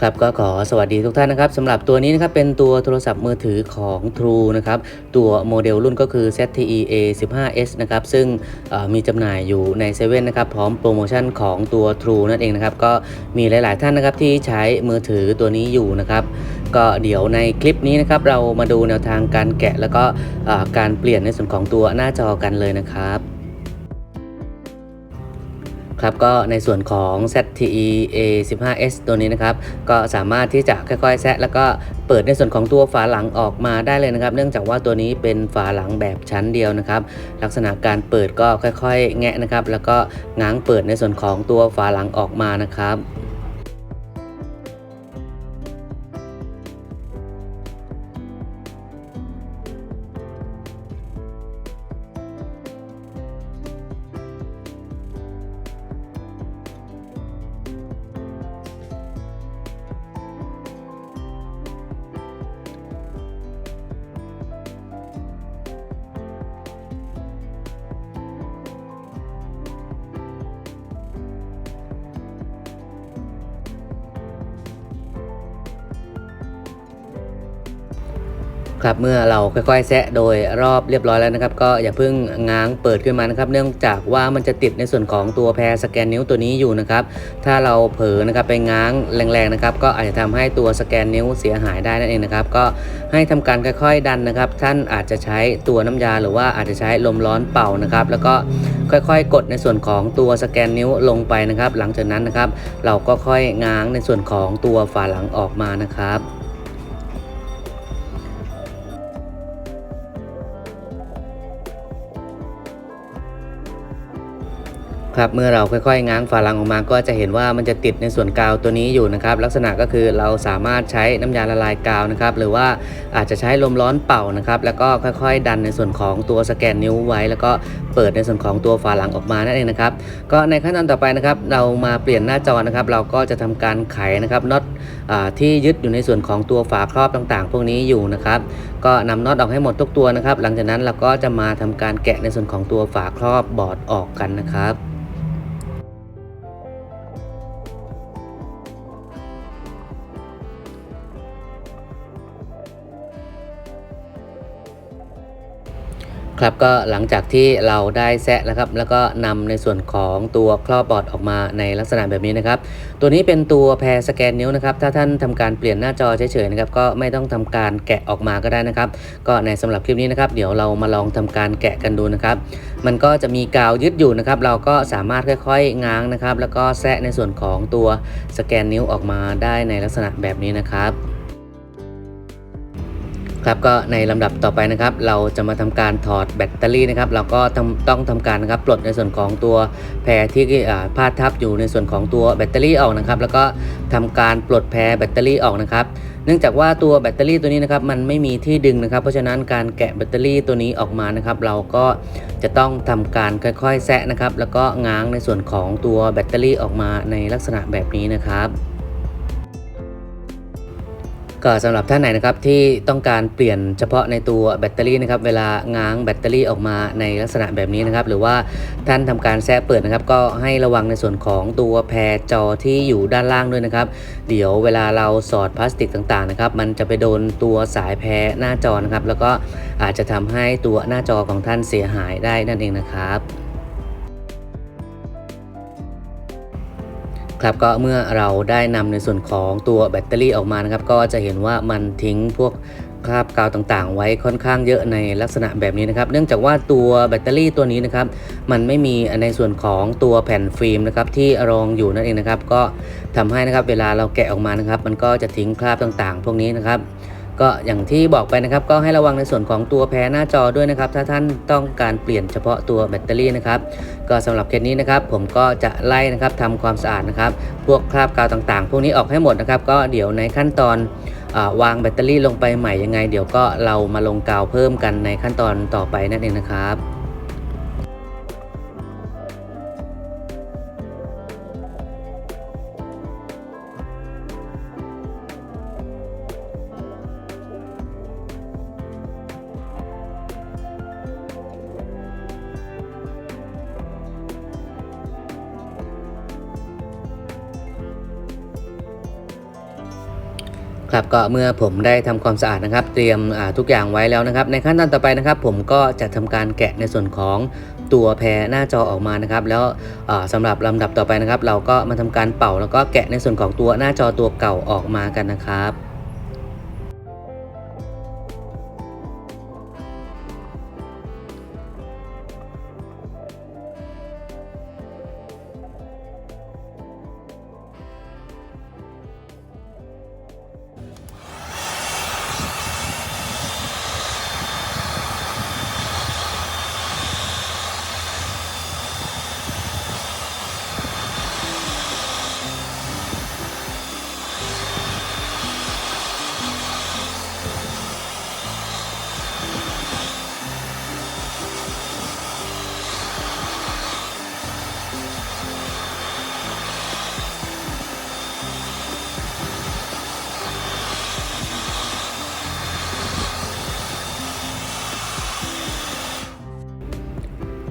ครับก็ขอสวัสดีทุกท่านนะครับสำหรับตัวนี้นะครับเป็นตัวโทรศัพท์มือถือของ True นะครับตัวโมเดลรุ่นก็คือ ZTE A15s นะครับซึ่งมีจำหน่ายอยู่ใน7 e นนะครับพร้อมโปรโมชั่นของตัว True นั่นเองนะครับก็มีหลาย ๆ ท่านนะครับที่ใช้มือถือตัวนี้อยู่นะครับก็เดี๋ยวในคลิปนี้นะครับเรามาดูแนวทางการแกะแล้วก็การเปลี่ยนในส่วนของตัวหน้าจอกันเลยนะครับ ครับก็ในส่วนของ ZTE A15s ตัวนี้นะครับก็สามารถที่จะค่อยๆแซะแล้วก็เปิดในส่วนของตัวฝาหลังออกมาได้เลยนะครับ เนื่องจากว่าตัวนี้เป็นฝาหลังแบบชั้นเดียวนะครับ ลักษณะการเปิดก็ค่อยๆ แงะนะครับ แล้วก็ง้างเปิดในส่วนของตัวฝาหลังออกมานะครับ ครับเมื่อเราค่อยๆแซะโดยรอบเรียบร้อยแล้วนะครับ ก็อย่าเพิ่งง้างเปิดขึ้นมานะครับ เนื่องจากว่ามันจะติดในส่วนของตัวแพรสแกนนิ้วตัวนี้อยู่นะครับ ถ้าเราเผลอนะครับไปง้างแรงๆนะครับ ก็อาจจะทำให้ตัวสแกนนิ้วเสียหายได้นั่นเองนะครับ ก็ให้ทำการค่อยๆดันนะครับ ท่านอาจจะใช้ตัวน้ำยาหรือว่าอาจจะใช้ลมร้อนเป่านะครับ แล้วก็ค่อยๆ กดในส่วนของตัวสแกนนิ้วลงไปนะครับ หลังจากนั้นนะครับ เราก็ค่อยง้างในส่วนของตัวฝาหลังออกมานะครับ ครับเมื่อเราค่อยๆ ง้างฝาลังออกมาก็จะเห็นว่ามันจะติดในส่วนกาวตัวนี้อยู่นะครับ ลักษณะก็คือเราสามารถใช้น้ำยาละลายกาวนะครับ หรือว่าอาจจะใช้ลมร้อนเป่านะครับ แล้วก็ค่อยๆ ดันในส่วนของตัวสแกนนิ้วไว้ แล้วก็เปิดในส่วนของตัวฝาหลังออกมานั่นเองนะครับ ก็ในขั้นตอนต่อไปนะครับ เรามาเปลี่ยนหน้าจอนะครับ เราก็จะทำการไขนะครับน็อตอที่ยึดอยู่ในส่วนของตัวฝาครอบต่างๆ พวกนี้อยู่นะครับ ก็นำน็อตออกให้หมดทุกตัวนะครับ หลังจากนั้นเราก็จะมาทำการแกะในส่วนของตัวฝาครอบบอร์ดออกกันนะครับ ครับก็หลังจากที่เราได้แซะแล้วครับแล้วก็นำในส่วนของตัวครอบบอร์ดออกมาในลักษณะแบบนี้นะครับ ตัวนี้เป็นตัวแพรสแกนนิ้วนะครับ ถ้าท่านทำการเปลี่ยนหน้าจอเฉยๆนะครับก็ไม่ต้องทำการแกะออกมาก็ได้นะครับ ก็ในสำหรับคลิปนี้นะครับ เดี๋ยวเรามาลองทำการแกะกันดูนะครับ มันก็จะมีกาวยึดอยู่นะครับ เราก็สามารถค่อยๆง้างนะครับ แล้วก็แซะในส่วนของตัวสแกนนิ้วออกมาได้ในลักษณะแบบนี้นะครับ ครับก็ในลำดับต่อไปนะครับ เราจะมาทำการถอดแบตเตอรี่นะครับ เราก็ต้องต้องทำการนะครับปลดในส่วนของตัวแพรที่อ่าพาดทับอยู่ในส่วนของตัวแบตเตอรี่ออกนะครับ แล้วก็ทำการปลดแพรแบตเตอรี่ออกนะครับ เนื่องจากว่าตัวแบตเตอรี่ตัวนี้นะครับมันไม่มีที่ดึงนะครับ เพราะฉะนั้นการแกะแบตเตอรี่ตัวนี้ออกมานะครับ เราก็จะต้องทำการค่อยๆแซะนะครับ แล้วก็ง้างในส่วนของตัวแบตเตอรี่ออกมาในลักษณะแบบนี้นะครับ ก็สำหรับท่านไหนนะครับที่ต้องการเปลี่ยนเฉพาะในตัวแบตเตอรี่นะครับเวลาง้างแบตเตอรี่ออกมาในลักษณะแบบนี้นะครับ หรือว่าท่านทำการแซะเปิดนะครับ ก็ให้ระวังในส่วนของตัวแพรจอที่อยู่ด้านล่างด้วยนะครับ เดี๋ยวเวลาเราสอดพลาสติกต่างๆนะครับมันจะไปโดนตัวสายแพรหน้าจอนะครับ แล้วก็อาจจะทำให้ตัวหน้าจอของท่านเสียหายได้นั่นเองนะครับ ครับก็เมื่อเราได้นำในส่วนของตัวแบตเตอรี่ออกมานะครับก็จะเห็นว่ามันทิ้งพวกคราบกาวต่างๆ ไว้ค่อนข้างเยอะในลักษณะแบบนี้นะครับ เนื่องจากว่าตัวแบตเตอรี่ตัวนี้นะครับ มันไม่มีในส่วนของตัวแผ่นฟิล์มนะครับที่รองอยู่นั่นเองนะครับ ก็ทำให้นะครับเวลาเราแกะออกมานะครับ มันก็จะทิ้งคราบต่างๆ พวกนี้นะครับ ก็อย่างที่บอกไปนะครับก็ให้ระวังในส่วนของตัวแพรหน้าจอด้วยนะครับ ถ้าท่านต้องการเปลี่ยนเฉพาะตัวแบตเตอรี่นะครับ ก็สำหรับเคสนี้นะครับ ผมก็จะไล่นะครับทำความสะอาดนะครับ พวกคราบกาวต่างๆ พวกนี้ออกให้หมดนะครับ ก็เดี๋ยวในขั้นตอนอวางแบตเตอรี่ลงไปใหม่ยังไง เดี๋ยวก็เรามาลงกาวเพิ่มกันในขั้นตอนต่อไปนั่นเองนะครับ ครับก็เมื่อผมได้ทำความสะอาดนะครับ เตรียมทุกอย่างไว้แล้วนะครับ ในขั้นตอนต่อไปนะครับ ผมก็จะทำการแกะในส่วนของตัวแพรหน้าจอออกมานะครับ แล้วสำสำหรับลำดับต่อไปนะครับ เราก็มาทำการเป่าแล้วก็แกะในส่วนของตัวหน้าจอตัวเก่าออกมากันนะครับ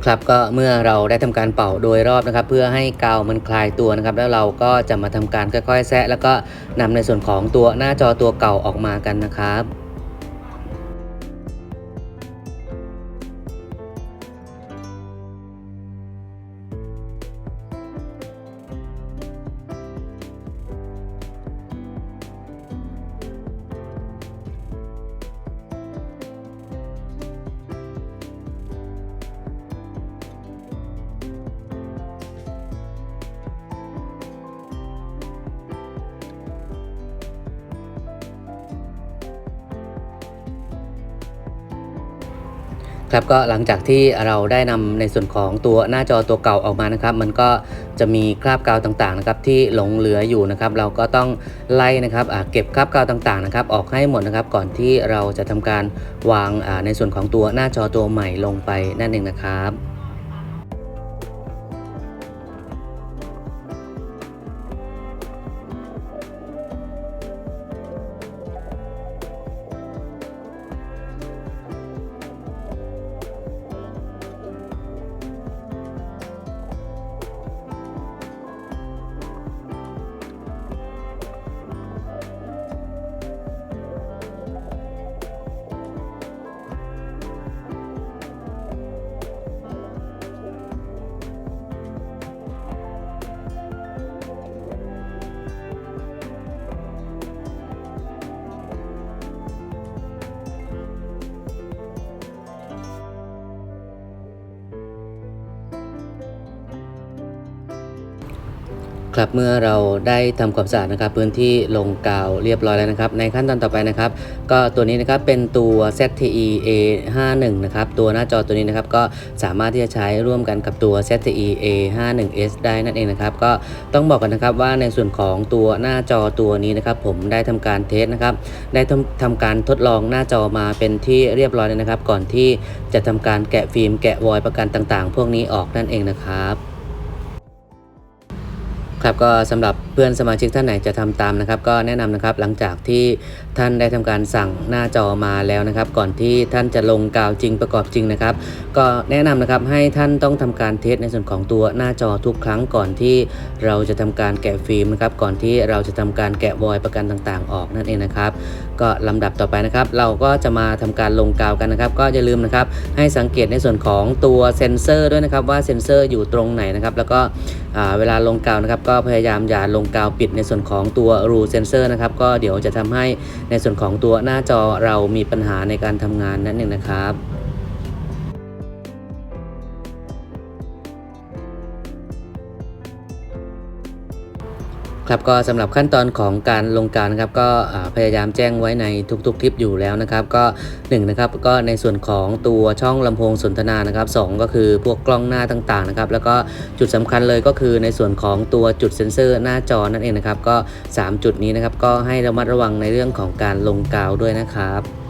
ครับก็เมื่อเราได้ทำการเป่าโดยรอบนะครับ เพื่อให้กาวมันคลายตัวนะครับ แล้วเราก็จะมาทำการค่อยๆแซะแล้วก็นำในส่วนของตัวหน้าจอตัวเก่าออกมากันนะครับ ครับก็หลังจากที่เราได้นำในส่วนของตัวหน้าจอตัวเก่าออกมานะครับ มันก็จะมีคราบกาวต่างๆนะครับที่หลงเหลืออยู่นะครับ เราก็ต้องไล่นะครับเก็บคราบกาวต่างๆนะครับออกให้หมดนะครับ ก่อนที่เราจะทำการวางในส่วนของตัวหน้าจอตัวใหม่ลงไปนั่นเองนะครับ ครับเมื่อเราได้ทำความสะอาดนะครับพื้นที่ลงกาวเรียบร้อยแล้วนะครับ ในขั้นตอนต่อไปนะครับ ก็ตัวนี้นะครับเป็นตัว ZTE A51 นะครับตัวหน้าจอตัวนี้นะครับก็สามารถที่จะใช้ร่วมกันกับตัว ZTE A51s ได้นั่นเองนะครับ ก็ต้องบอกกันนะครับว่าในส่วนของตัวหน้าจอตัวนี้นะครับ ผมได้ทำการเทสนะครับ ได้ทำทำการทดลองหน้าจอมาเป็นที่เรียบร้อยแล้วนะครับ ก่อนที่จะทำการแกะฟิล์มแกะวอยประกันต่าง ๆ พวกนี้ออกนั่นเองนะครับ ครับก็สำหรับเพื่อนสมาชิกท่านไหนจะทำตามนะครับ ก็แนะนำนะครับหลังจากที่ท่านได้ทำการสั่งหน้าจอมาแล้วนะครับ ก่อนที่ท่านจะลงกาวจริงประกอบจริงนะครับ ก็แนะนำนะครับให้ท่านต้องทำการเทสในส่วนของตัวหน้าจอทุกครั้งก่อนที่เราจะทำการแกะฟิล์มนะครับ ก่อนที่เราจะทำการแกะวอยประกันต่างๆ ออกนั่นเองนะครับ ก็ลำดับต่อไปนะครับ เราก็จะมาทำการลงกาวกันนะครับ ก็อย่าลืมนะครับให้สังเกตในส่วนของตัวเซ็นเซอร์ด้วยนะครับว่าเซ็นเซอร์อยู่ตรงไหนนะครับ แล้วก็เวลาลงกาวนะครับ ก็พยายามอย่าลงกาวปิดในส่วนของตัวรูเซนเซอร์นะครับ ก็เดี๋ยวจะทำให้ ในส่วนของตัวหน้าจอเรามีปัญหาในการทำงานนั่นเองนะครับ ครับก็สำหรับขั้นตอนของการลงการนะครับก็พยายามแจ้งไว้ในทุกๆคลิปอยู่แล้วนะครับก็1นะครับก็ในส่วนของตัวช่องลำโพงสนทนานะครับสก็คือพวกกล้องหน้าต่างๆนะครับแล้วก็จุดสำคัญเลยก็คือในส่วนของตัวจุดเซ็นเซอร์หน้าจอนั่นเองนะครับก็ 3 จุดนี้นะครับก็ให้ระมัดระวังในเรื่องของการลงกาวด้วยนะครับ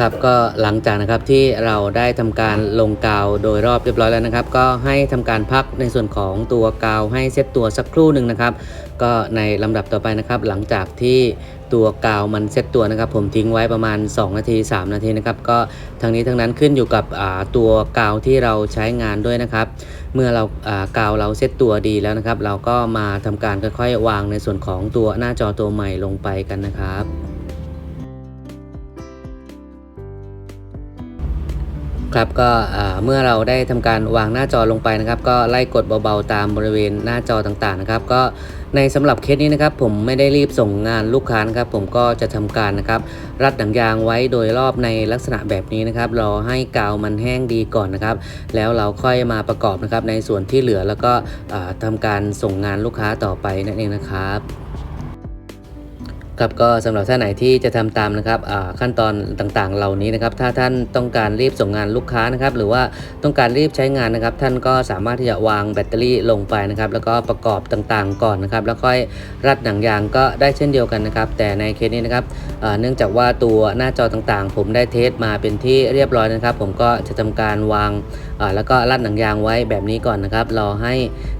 ครับก็หลังจากนะครับที่เราได้ทำการลงกาวโดยรอบเรียบร้อยแล้วนะครับ ก็ให้ทำการพักในส่วนของตัวกาวให้เซตตัวสักครู่หนึ่งนะครับ ก็ในลำดับต่อไปนะครับ หลังจากที่ตัวกาวมันเซตตัวนะครับ ผมทิ้งไว้ประมาณ 2 นาที 3 นาทีนะครับ ก็ทั้งนี้ทั้งนั้นขึ้นอยู่กับตัวกาวที่เราใช้งานด้วยนะครับ เมื่อเราากาวเราเซตตัวดีแล้วนะครับ เราก็มาทำการค่อยๆ วางในส่วนของตัวหน้าจอตัวใหม่ลงไปกันนะครับ ครับก็เมื่อเราได้ทำการวางหน้าจอลงไปนะครับ ก็ไล่กดเบาๆตามบริเวณหน้าจอต่างๆนะครับ ก็ในสำหรับเคสนี้นะครับ ผมไม่ได้รีบส่งงานลูกค้านะครับ ผมก็จะทำการนะครับ รัดหนังยางไว้โดยรอบในลักษณะแบบนี้นะครับรอให้กาวมันแห้งดีก่อนนะครับ แล้วเราค่อยมาประกอบนะครับในส่วนที่เหลือแล้วก็อ่าทำการส่งงานลูกค้าต่อไปนั่นเองนะครับ ครับก็สำหรับท่านไหนที่จะทำตามนะครับขั้นตอนต่างๆ เหล่านี้นะครับถ้าท่านต้องการรีบส่งงานลูกค้านะครับหรือว่าต้องการรีบใช้งานนะครับ ท่านก็สามารถที่จะวางแบตเตอรี่ลงไปนะครับแล้วก็ประกอบต่างๆ ก่อนนะครับแล้วค่อยรัดหนังยางก็ได้เช่นเดียวกันนะครับ แต่ในเคสนี้นะครับเนื่องจากว่าตัวหน้าจอต่างๆ ผมได้เทสมาเป็นที่เรียบร้อยนะครับ ผมก็จะทำการวางแล้วก็รัดหนังยางไว้แบบนี้ก่อนนะครับรอให้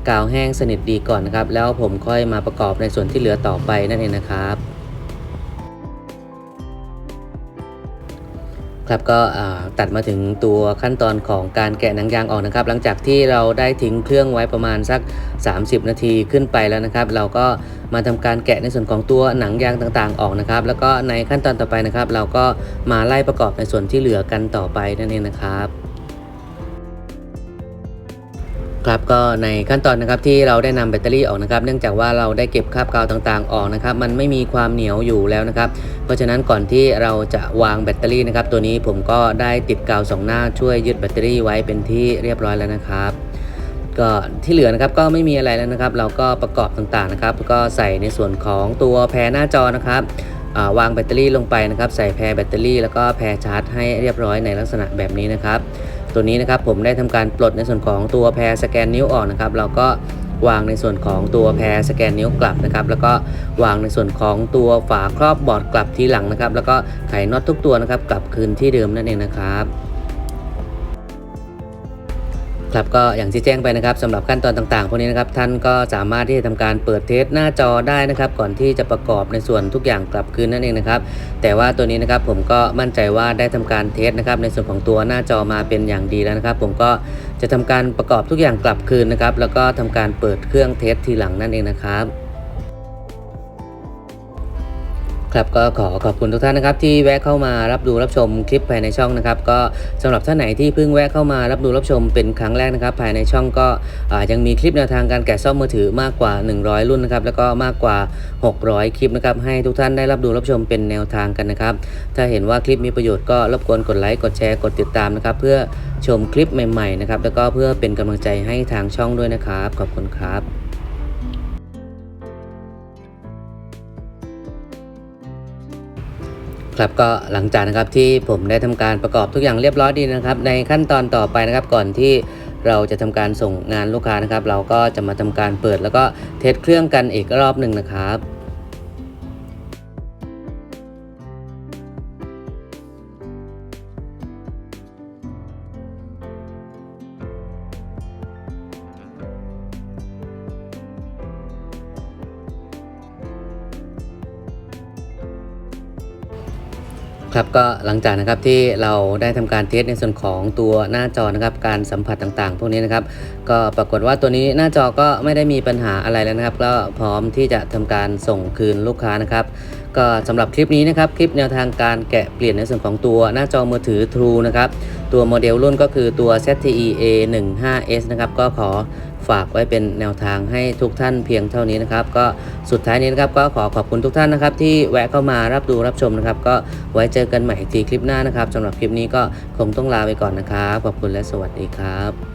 กาวแห้งสนิทดีก่อนนะครับแล้วผมค่อยมาประกอบในส่วนที่เหลือต่อไปนั่นเองนะครับ ครับก็ตัดมาถึงตัวขั้นตอนของการแกะหนังยางออกนะครับ หลังจากที่เราได้ทิ้งเครื่องไว้ประมาณสัก 30 นาทีขึ้นไปแล้วนะครับ เราก็มาทำการแกะในส่วนของตัวหนังยางต่างๆออกนะครับ แล้วก็ในขั้นตอนต่อไปนะครับ เราก็มาไล่ประกอบในส่วนที่เหลือกันต่อไปนั่นเองนะครับ ครับก็ในขั้นตอนนะครับที่เราได้นำแบตเตอรี่ออกนะครับ เนื่องจากว่าเราได้เก็บคราบกาวต่างๆออกนะครับ มันไม่มีความเหนียวอยู่แล้วนะครับ เพราะฉะนั้นก่อนที่เราจะวางแบตเตอรี่นะครับ ตัวนี้ผมก็ได้ติดกาวสองหน้าช่วยยึดแบตเตอรี่ไว้เป็นที่เรียบร้อยแล้วนะครับก็ที่เหลือนะครับก็ไม่มีอะไรแล้วนะครับ เราก็ประกอบต่างๆนะครับ ก็ใส่ในส่วนของตัวแพรหน้าจอนะครับาวางแบตเตอรี่ลงไปนะครับ ใส่แพรแบตเตอรี่แล้วก็แพรชาร์จให้เรียบร้อยในลักษณะแบบนี้นะครับ ตัวนี้นะครับผมได้ทำการปลดในส่วนของตัวแพรสแกนนิ้วออกนะครับเราก็วางในส่วนของตัวแพรสแกนนิ้วกลับนะครับ แล้วก็วางในส่วนของตัวฝาครอบบอร์ดกลับที่หลังนะครับ แล้วก็ไขน็อตทุกตัวนะครับกลับคืนที่เดิมนั่นเองนะครับ ครับก็อย่างที่แจ้งไปนะครับสำหรับขั้นตอนต่างๆพวกนี้นะครับท่านก็สามารถที่จะทำการเปิดเทสหน้าจอได้นะครับ ก่อนที่จะประกอบในส่วนทุกอย่างกลับคืนนั่นเองนะครับ แต่ว่าตัวนี้นะครับผมก็มั่นใจว่าได้ทำการเทสนะครับ ในส่วนของตัวหน้าจอมาเป็นอย่างดีแล้วนะครับ ผมก็จะทำการประกอบทุกอย่างกลับคืนนะครับ แล้วก็ทำการเปิดเครื่องเทสทีหลังนั่นเองนะครับ ครับก็ขอขอบคุณทุกท่านนะครับที่แวะเข้ามารับดูรับชมคลิปภายในช่องนะครับก็สำหรับท่านไหนที่เพิ่งแวะเข้ามารับดูรับชมเป็นครั้งแรกนะครับภายในช่องก็ยังมีคลิปแนวทางการแกะซ่อมมือถือมากกว่า 100 รุ่นนะครับแล้วก็มากกว่า 600 คลิปนะครับให้ทุกท่านได้รับดูรับชมเป็นแนวทางกันนะครับถ้าเห็นว่าคลิปมีประโยชน์ก็รบกวนกดไลค์กดแชร์กดติดตามนะครับเพื่อชมคลิปใหม่ๆนะครับแล้วก็เพื่อเป็นกำลังใจให้ทางช่องด้วยนะครับขอบคุณครับ ครับก็หลังจากนะครับที่ผมได้ทำการประกอบทุกอย่างเรียบร้อยดีนะครับ ในขั้นตอนต่อไปนะครับก่อนที่เราจะทำการส่งงานลูกค้านะครับ เราก็จะมาทำการเปิดแล้วก็เทสเครื่องกันอีกรอบหนึ่งนะครับ ครับก็หลังจากนะครับที่เราได้ทำการเทสในส่วนของตัวหน้าจอนะครับการสัมผัสต่างๆ พวกนี้นะครับ ก็ปรากฏว่าตัวนี้หน้าจอก็ไม่ได้มีปัญหาอะไรแล้วนะครับ ก็พร้อมที่จะทำการส่งคืนลูกค้านะครับ ก็สำหรับคลิปนี้นะครับคลิปแนวทางการแกะเปลี่ยนในส่วนของตัวหน้าจอมือถือ True นะครับตัวโมเดลรุ่นก็คือตัว ZTE A15s นะครับก็ขอ ฝากไว้เป็นแนวทางให้ทุกท่านเพียงเท่านี้นะครับ ก็สุดท้ายนี้นะครับก็ขอขอบคุณทุกท่านนะครับ ที่แวะเข้ามารับดูรับชมนะครับ ก็ไว้เจอกันใหม่อีกทีคลิปหน้านะครับสำหรับคลิปนี้ก็คงต้องลาไปก่อนนะครับ ขอบคุณและสวัสดีครับ